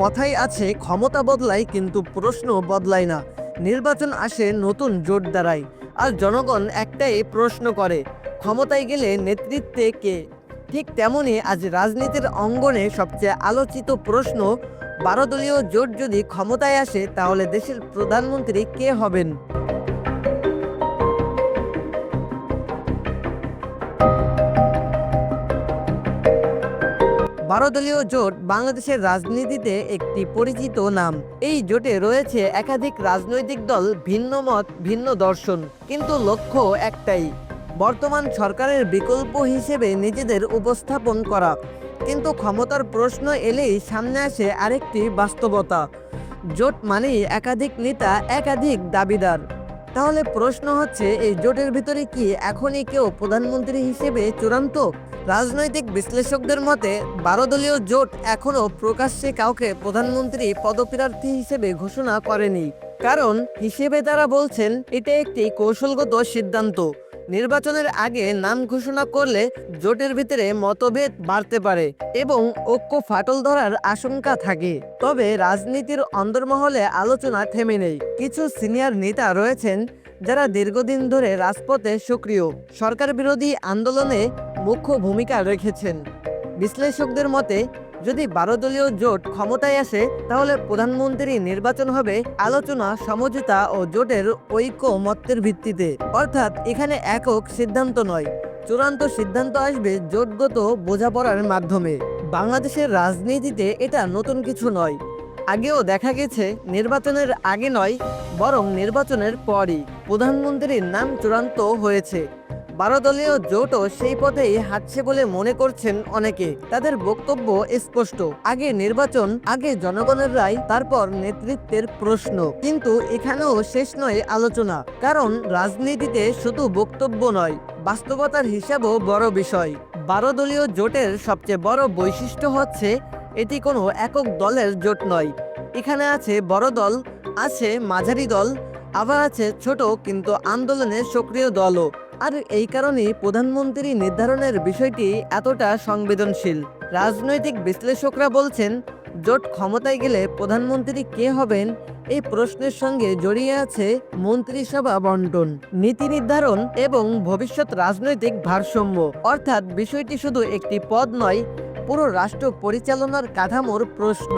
কথাই আছে, ক্ষমতা বদলায় কিন্তু প্রশ্ন বদলায় না। নির্বাচন আসে নতুন জোট দ্বারাই, আর জনগণ একটাই প্রশ্ন করে, ক্ষমতায় গেলে নেতৃত্বে কে? ঠিক তেমনই আজ রাজনীতির অঙ্গনে সবচেয়ে আলোচিত প্রশ্ন বারো দলীয় জোট যদি ক্ষমতায় আসে তাহলে দেশের প্রধানমন্ত্রী কে হবেন? বারো দলীয় জোট বাংলাদেশের রাজনীতিতে একটি পরিচিত নাম। এই জোটে রয়েছে একাধিক রাজনৈতিক দল, ভিন্ন মত, ভিন্ন দর্শন, কিন্তু লক্ষ্য একটাই, বর্তমান সরকারের বিকল্প হিসেবে নিজেদের উপস্থাপন করা। কিন্তু ক্ষমতার প্রশ্ন এলেই সামনে আসে আরেকটি বাস্তবতা। জোট মানেই একাধিক নেতা, একাধিক দাবিদার। তাহলে প্রশ্ন হচ্ছে, এই জোটের ভিতরে কি এখনই কেউ প্রধানমন্ত্রী হিসেবে চূড়ান্ত? রাজনৈতিক বিশ্লেষকদের মতে বারো দলীয় জোট এখনও প্রকাশ্যে কাউকে প্রধানমন্ত্রী পদপ্রার্থী হিসেবে ঘোষণা করেনি। কারণ, হিসেবে তারা বলছেন, এটা একটি কৌশলগত সিদ্ধান্ত। নির্বাচনের আগে নাম ঘোষণা করলে জোটের ভিতরে মতভেদ বাড়তে পারে এবং ঐক্য ফাটল ধরার আশঙ্কা থাকে। তবে রাজনীতির অন্দরমহলে আলোচনা থেমে নেই। কিছু সিনিয়র নেতা রয়েছেন, যারা দীর্ঘদিন ধরে রাজপথে সক্রিয়। সরকার বিরোধী আন্দোলনে মুখ্য ভূমিকা রেখেছেন। বিশ্লেষকদের মতে, যদি বারো দলীয় জোট ক্ষমতায় আসে, তাহলে প্রধানমন্ত্রী নির্বাচন হবে আলোচনা, সমঝোতা ও জোটের ঐক্য মতের ভিত্তিতে। অর্থাৎ এখানে একক সিদ্ধান্ত নয়, চূড়ান্ত সিদ্ধান্ত আসবে জোটগত বোঝাপড়ার মাধ্যমে। বাংলাদেশের রাজনীতিতে এটা নতুন কিছু নয়, আগেও দেখা গেছে নির্বাচনের আগে নয়, বরং নির্বাচনের পরই প্রধানমন্ত্রীর নাম চূড়ান্ত হয়েছে। বারো দলীয় জোটও সেই পথেই হাঁটছে বলে মনে করছেন অনেকে। তাদের বক্তব্য স্পষ্ট। আগে নির্বাচন, আগে জনগণের রায়, তারপর নেতৃত্বের প্রশ্ন। কিন্তু এখানেও শেষ নয় আলোচনা। কারণ রাজনীতিতে শুধু বক্তব্য নয়, বাস্তবতার হিসাবও বড় বিষয়। বারো দলীয় জোটের সবচেয়ে বড় বৈশিষ্ট্য হচ্ছে, এটি কোনো একক দলের জোট নয়। এখানে আছে বড় দল, আছে মাঝারি দল, আবার আছে ছোট কিন্তু আন্দোলনে সক্রিয় দলও। আর এই কারণেই প্রধানমন্ত্রী নির্ধারণের বিষয়টি এতটা সংবেদনশীল। রাজনৈতিক বিশ্লেষকরা বলছেন, জোট ক্ষমতায় গেলে প্রধানমন্ত্রী কে হবেন? এই প্রশ্নের সঙ্গে জড়িয়ে আছে মন্ত্রিসভা বন্টন, নীতি নির্ধারণ এবং ভবিষ্যৎ রাজনৈতিক ভারসাম্য। অর্থাৎ বিষয়টি শুধু একটি পদ নয়, পুরো রাষ্ট্র পরিচালনার কাঠামোর প্রশ্ন।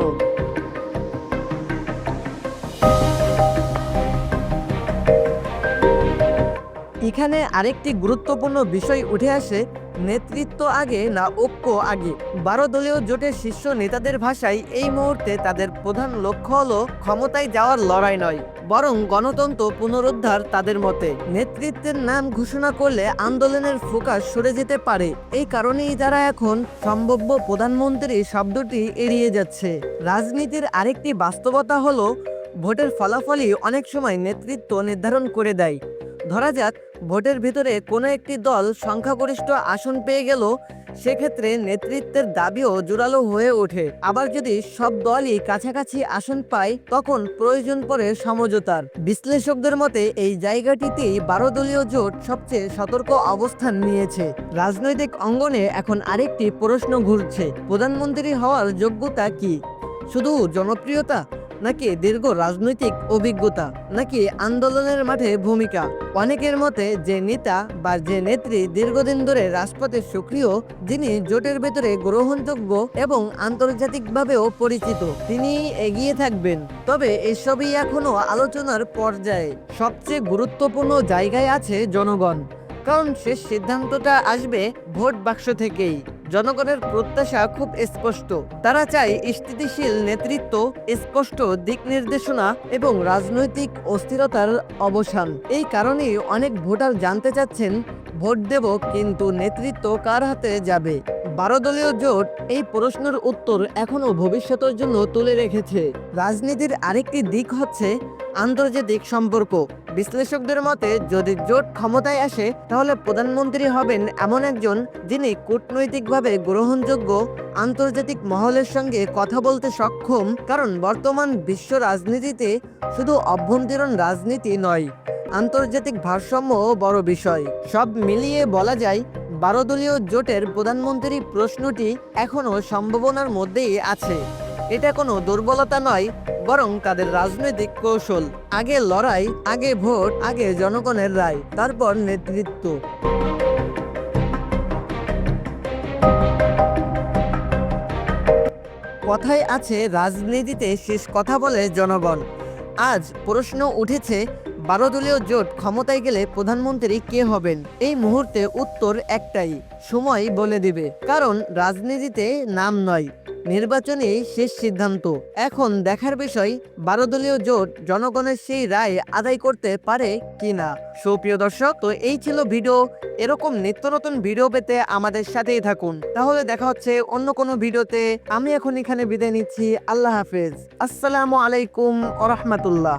এখানে আরেকটি গুরুত্বপূর্ণ বিষয় উঠে আসে, নেতৃত্ব আগে না ঐক্য আগে। বারো দলীয় জোটের শীর্ষ নেতাদের ভাষায় এই মুহূর্তে তাদের প্রধান লক্ষ্য হলো ক্ষমতায় যাওয়ার লড়াই নয়, বরং গণতন্ত্র পুনরুদ্ধার তাদের মতে। নেতৃত্বের নাম ঘোষণা করলে আন্দোলনের ফোকাস সরে যেতে পারে। এই কারণেই তারা এখন সম্ভাব্য প্রধানমন্ত্রী শব্দটি এড়িয়ে যাচ্ছে। রাজনীতির আরেকটি বাস্তবতা হলো, ভোটের ফলাফলই অনেক সময় নেতৃত্ব নির্ধারণ করে দেয়। ধরা যাক, ভোটের ভিতরে কোনো একটি দল সংখ্যাগরিষ্ঠ আসন পেয়ে গেল, সেক্ষেত্রে নেতৃত্বের দাবিও জোরালো হয়ে ওঠে। আবার যদি সব দলই কাছাকাছি আসন পায়, তখন প্রয়োজন পড়ে সমঝোতার। বিশ্লেষকদের মতে, এই জায়গাটিতেই বারো দলীয় জোট সবচেয়ে সতর্ক অবস্থান নিয়েছে। রাজনৈতিক অঙ্গনে এখন আরেকটি প্রশ্ন ঘুরছে, প্রধানমন্ত্রী হওয়ার যোগ্যতা কি? শুধু জনপ্রিয়তা? নাকি দীর্ঘ রাজনৈতিক অভিজ্ঞতা, নাকি আন্দোলনের মাঠে ভূমিকা? অনেকের মতে যে নেতা বা যে নেত্রী দীর্ঘদিন ধরে রাজপথে সক্রিয়, যিনি জোটের ভেতরে গ্রহণযোগ্য এবং আন্তর্জাতিকভাবেও পরিচিত, তিনি এগিয়ে থাকবেন। তবে এসবই এখনও আলোচনার পর্যায়ে। সবচেয়ে গুরুত্বপূর্ণ জায়গায় আছে জনগণ, কারণ শেষ সিদ্ধান্তটা আসবে ভোট বাক্স থেকেই। জনগণের প্রত্যাশা খুব স্পষ্ট। তারা চায় স্থিতিশীল নেতৃত্ব, স্পষ্ট দিক নির্দেশনা এবং রাজনৈতিক অস্থিরতার অবসান। এই কারণেই অনেক ভোটার জানতে চাচ্ছেন, ভোট দেব কিন্তু নেতৃত্ব কার হাতে যাবে? বারো দলীয় জোট এই প্রশ্নের উত্তর এখনও ভবিষ্যতের জন্য তুলে রেখেছে। রাজনীতির আরেকটি দিক হচ্ছে আন্তর্জাতিক সম্পর্ক। বিশ্লেষকদের মতে, যদি জোট ক্ষমতায় আসে, তাহলে প্রধানমন্ত্রী হবেন এমন একজন যিনি কূটনৈতিকভাবে গ্রহণযোগ্য, আন্তর্জাতিক মহলের সঙ্গে কথা বলতে সক্ষম, কারণ বর্তমান বিশ্ব রাজনীতিতে শুধু অভ্যন্তরীণ রাজনীতি নয়, আন্তর্জাতিক ভারসাম্য বড় বিষয়। সব মিলিয়ে বলা যায় বারো দলীয় জোটের প্রধানমন্ত্রী প্রশ্নটি এখনও সম্ভাবনার মধ্যেই আছে। এটা কোনো দুর্বলতা নয়, বরং তাদের রাজনৈতিক কৌশল। আগে লড়াই, আগে ভোট, আগে জনগণের রায়, তারপর নেতৃত্ব। কথায় আছে, রাজনীতিতে শেষ কথা বলে জনগণ। আজ প্রশ্ন উঠেছে, বারো দলীয় জোট ক্ষমতায় গেলে প্রধানমন্ত্রী কে হবেন? এই মুহূর্তে উত্তর একটাই, সময় বলে দিবে। কারণ রাজনীতিতে নাম নয়। নির্বাচনেই শেষ সিদ্ধান্ত। এখন দেখার বিষয় বারো দলীয় জোট জনগণের সেই রায় আদায় করতে পারে কিনা? সুপ্রিয় দর্শক, তো এই ছিল ভিডিও। এরকম নিত্য নতুন ভিডিও পেতে আমাদের সাথেই থাকুন। তাহলে দেখা হচ্ছে অন্য কোনো ভিডিওতে। আমি এখন এখানে বিদায় নিচ্ছি। আল্লাহ হাফেজ। আসসালামু আলাইকুম আ রহমতুল্লাহ।